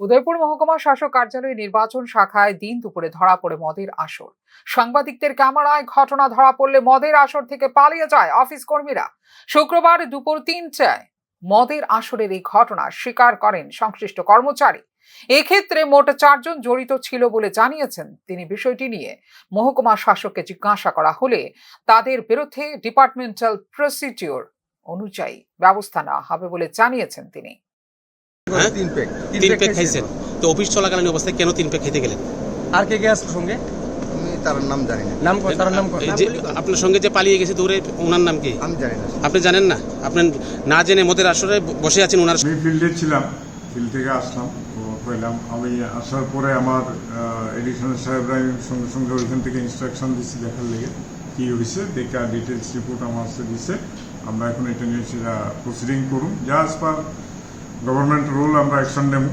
উদয়পুর মহকুমা শাসক কার্যালয়ে নির্বাচন শাখায় দিন দুপুরে ধরা পড়ে মদের আসর। সাংবাদিকদের ক্যামেরায় ঘটনা ধরা পড়লে মদের আসর থেকে পালিয়ে যায় অফিস কর্মীরা। শুক্রবার দুপুর তিনটায় মদের আসরের এই ঘটনা স্বীকার করেন সংশ্লিষ্ট কর্মচারী। এক্ষেত্রে মোট চারজন জড়িত ছিল বলে জানিয়েছেন তিনি বিষয়টি নিয়ে। মহকুমা শাসককে জিজ্ঞাসা করা হলে তাদের বিরুদ্ধে ডিপার্টমেন্টাল প্রসিডিওর অনুযায়ী ব্যবস্থা নেওয়া হবে বলে জানিয়েছেন তিনি। হ্যাঁ? তিন পেক। তিন প্যাক খাইছেন? তো অফিস চলাকালীন অবস্থায় কেন তিন প্যাক খেতে গেলেন? আর কে কে আসলো সঙ্গে? আমি তার নাম জানি না। নাম তার নাম যে আপনার সঙ্গে যে পালিয়ে গেছে দৌড়ে ওনার নাম কি? আমি জানি না আপনি জানেন না? আপনি না জেনে মদের আসরে বসে আছেন ওনার আমি ফিল্ডে ছিলাম ফিল্ড থেকে আসলাম পেলাম আমি আসার পরে আমার এডিশনাল সাহেবরা আমি সঙ্গে সঙ্গে ওইখান থেকে ইনস্ট্রাকশন দিচ্ছি দেখার লেগে। কি হয়েছে দেখা ডিটেলস রিপোর্ট আমার কাছে দিছে। আমরা এখন এটা নিয়ে সেটা প্রসিডিং করুন। যা আজ পার গভর্নমেন্ট রুল আমরা অ্যাকশন নেব